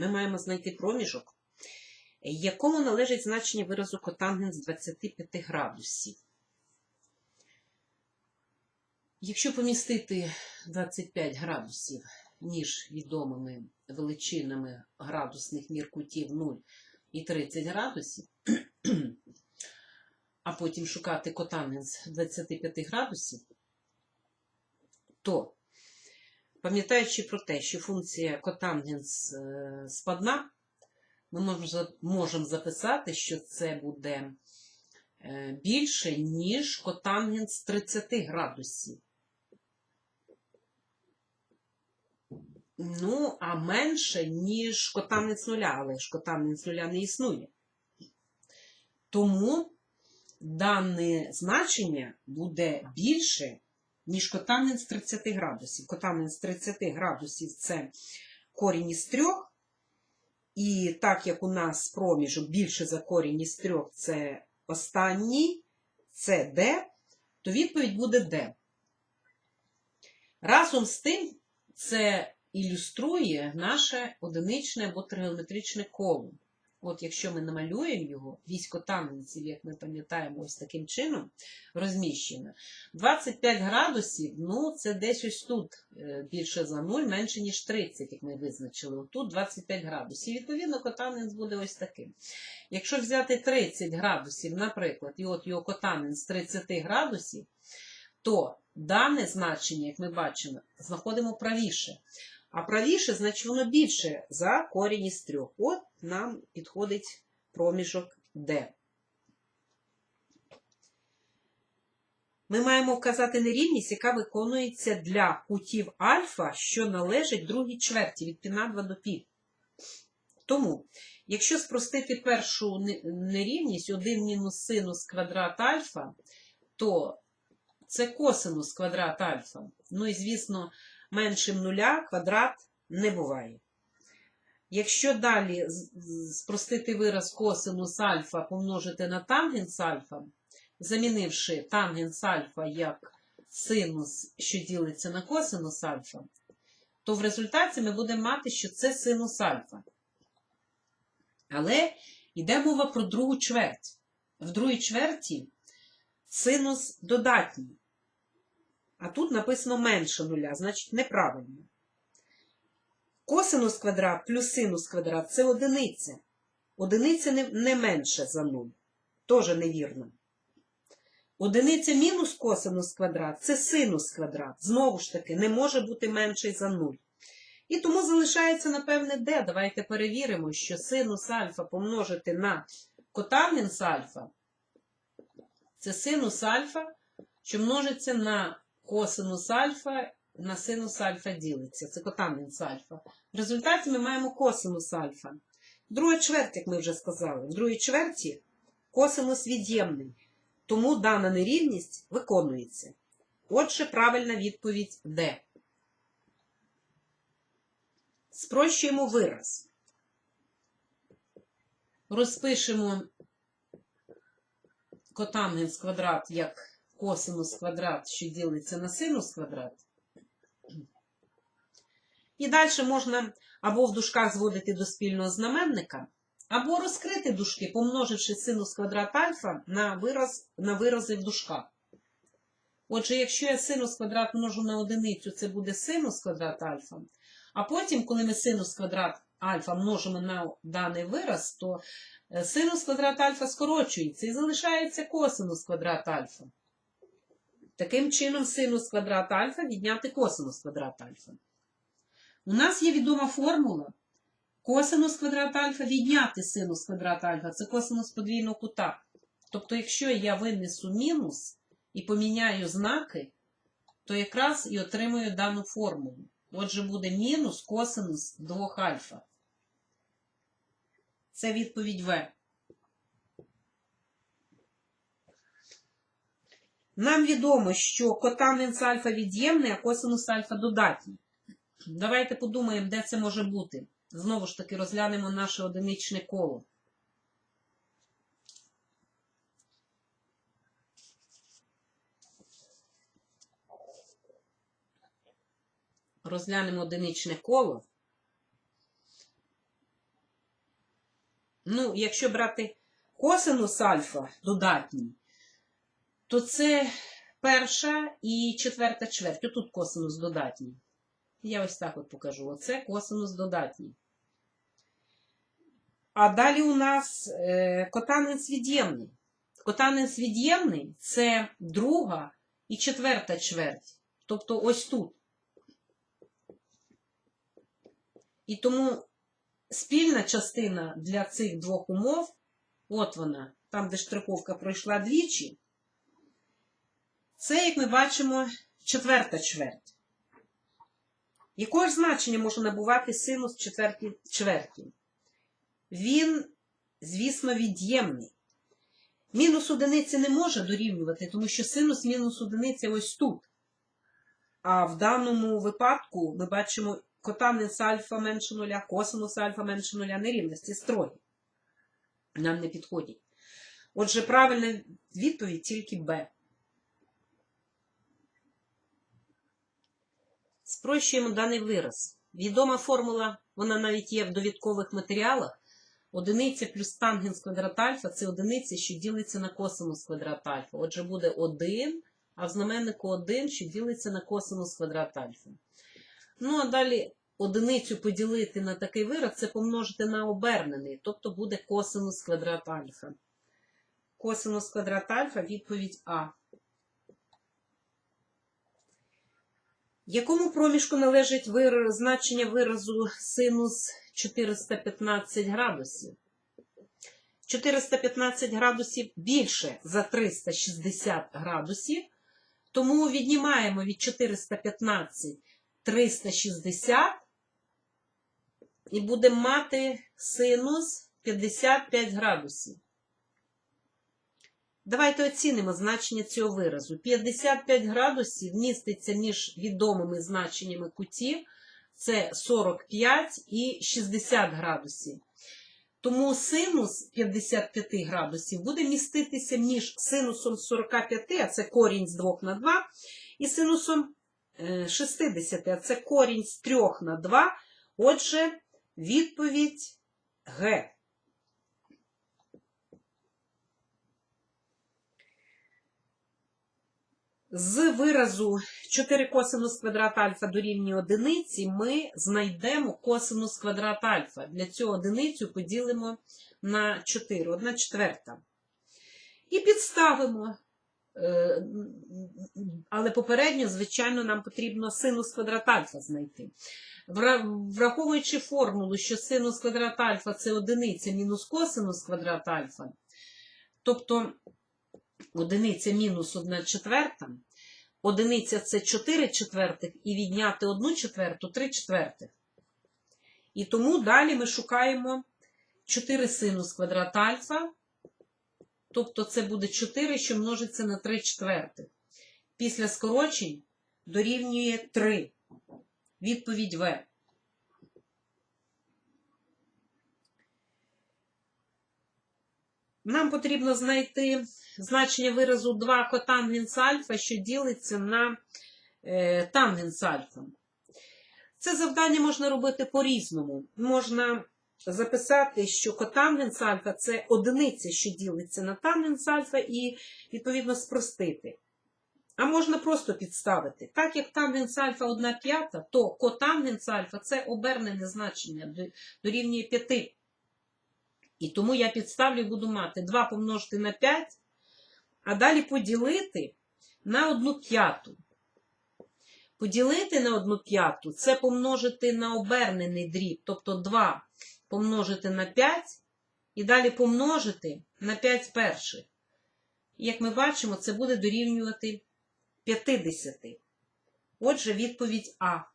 ми маємо знайти проміжок, якому належить значення виразу котангенс 25 градусів. Якщо помістити 25 градусів між відомими величинами градусних мір кутів 0 і 30 градусів, а потім шукати котангенс 25 градусів, то, пам'ятаючи про те, що функція котангенс е, спадна, ми можемо записати, що це буде е, більше, ніж котангенс 30 градусів. Ну, а менше, ніж котангенс нуля, але ж котангенс нуля не існує. Тому дане значення буде більше, ніж котангенс 30 градусів. Котангенс 30 градусів це корінь із трьох. І так як у нас проміжок більше за корінь із трьох це останній, це D, то відповідь буде D. Разом з тим, це ілюструє наше одиничне або тригонометричне коло. От якщо ми намалюємо його, військо тангенсів, як ми пам'ятаємо, ось таким чином розміщено. 25 градусів, ну це десь ось тут е, більше за 0, менше, ніж 30, як ми визначили. Отут 25 градусів. Відповідно, котангенс буде ось таким. Якщо взяти 30 градусів, наприклад, і от його котангенс 30 градусів, то дане значення, як ми бачимо, знаходимо правіше. А правіше, значить, воно більше за корінь із трьох. От нам підходить проміжок D. Ми маємо вказати нерівність, яка виконується для кутів альфа, що належить другій чверті від пі на 2 до пі. Тому, якщо спростити першу нерівність 1 мінус синус квадрат альфа, то це косинус квадрат альфа. Ну і, звісно, меншим нуля квадрат не буває. Якщо далі спростити вираз косинус альфа помножити на тангенс альфа, замінивши тангенс альфа як синус, що ділиться на косинус альфа, то в результаті ми будемо мати, що це синус альфа. Але йде мова про другу чверть. В другій чверті синус додатній. А тут написано менше нуля, значить неправильно. Косинус квадрат плюс синус квадрат це одиниця. Одиниця не, менше за 0. Тоже невірно. Одиниця мінус косинус квадрат це синус квадрат. Знову ж таки, не може бути менший за 0. І тому залишається, напевне, де. Давайте перевіримо, що синус альфа помножити на котангенс альфа. Це синус альфа, що множиться на косинус альфа, на синус альфа ділиться. Це котангенс альфа. В результаті ми маємо косинус альфа. Друга чверть, як ми вже сказали. В другій чверті косинус від'ємний. Тому дана нерівність виконується. Отже, правильна відповідь Д. Спрощуємо вираз. Розпишемо котангенс квадрат як косинус квадрат, що ділиться на синус квадрат. І далі можна або в дужках зводити до спільного знаменника, або розкрити дужки, помноживши синус квадрат альфа на, вираз, на вирази в дужках. Отже, якщо я синус квадрат множу на одиницю, це буде синус квадрат альфа. А потім, коли ми синус квадрат альфа множимо на даний вираз, то е, синус квадрат альфа скорочується і залишається косинус квадрат альфа. Таким чином, синус квадрат альфа відняти косинус квадрат альфа. У нас є відома формула. Косинус квадрат альфа відняти синус квадрат альфа. Це косинус подвійного кута. Тобто, якщо я винесу мінус і поміняю знаки, то якраз і отримую дану формулу. Отже, буде мінус косинус 2 альфа. Це відповідь В. Нам відомо, що котангенс альфа від'ємний, а косинус альфа додатній. Давайте подумаємо, де це може бути. Знову ж таки, розглянемо наше одиничне коло. Розглянемо одиничне коло. Ну, якщо брати косинус альфа додатній, то це перша і четверта чверть. Отут косинус додатній. Я ось так от покажу. Оце косинус додатній. А далі у нас е, котанець від'ємний. Котанець від'ємний це друга і четверта чверть. Тобто ось тут. І тому спільна частина для цих двох умов, от вона, там, де штриковка пройшла двічі, це, як ми бачимо, четверта чверть. Якого ж значення може набувати синус четвертій чверті? Він, звісно, від'ємний. Мінус одиниці не може дорівнювати, тому що синус мінус одиниці ось тут. А в даному випадку ми бачимо котанець альфа менше нуля, косинус альфа менше нуля, нерівності строгі. Нам не підходять. Отже, правильна відповідь тільки Б. Спрощуємо даний вираз. Відома формула, вона навіть є в довідкових матеріалах. Одиниця плюс тангенс квадрат альфа це одиниця, що ділиться на косинус квадрат альфа. Отже, буде 1, а в знаменнику 1, що ділиться на косинус квадрат альфа. Ну, а далі одиницю поділити на такий вираз, це помножити на обернений, тобто буде косинус квадрат альфа. Косинус квадрат альфа, відповідь А. Якому проміжку належить вир... значення виразу синус 415 градусів? 415 градусів більше за 360 градусів, тому віднімаємо від 415 360 і будемо мати синус 55 градусів. Давайте оцінимо значення цього виразу. 55 градусів міститься між відомими значеннями кутів. Це 45 і 60 градусів. Тому синус 55 градусів буде міститися між синусом 45, а це корінь з 2 на 2, і синусом е, 60, а це корінь з 3 на 2. Отже, відповідь Г. З виразу 4 косинус квадрат альфа дорівнює одиниці ми знайдемо косинус квадрат альфа. Для цього одиницю поділимо на 4, 1 четверта. І підставимо. Е, Але попередньо, звичайно, нам потрібно синус квадрат альфа знайти. Враховуючи формулу, що синус квадрат альфа це одиниця мінус косинус квадрат альфа, тобто одиниця мінус 1 четверта, одиниця це 4 четвертих, і відняти 1 четверту 3 четвертих. І тому далі ми шукаємо 4 синус квадрат альфа, тобто це буде 4, що множиться на 3 четвертих. Після скорочень дорівнює 3. Відповідь В. Нам потрібно знайти значення виразу 2 котангенс альфа, що ділиться на е, тангенс альфа. Це завдання можна робити по-різному. Можна записати, що котангенс альфа це одиниця, що ділиться на тангенс альфа, і, відповідно, спростити. А можна просто підставити. Так як тангенс альфа 1 п'ята, то котангенс альфа це обернене значення дорівнює 5. І тому я підставлю буду мати 2 помножити на 5, а далі поділити на 1 п'яту. Поділити на 1 п'яту це помножити на обернений дріб, тобто 2 помножити на 5, і далі помножити на 5 перших. Як ми бачимо, це буде дорівнювати 50. Отже, відповідь А.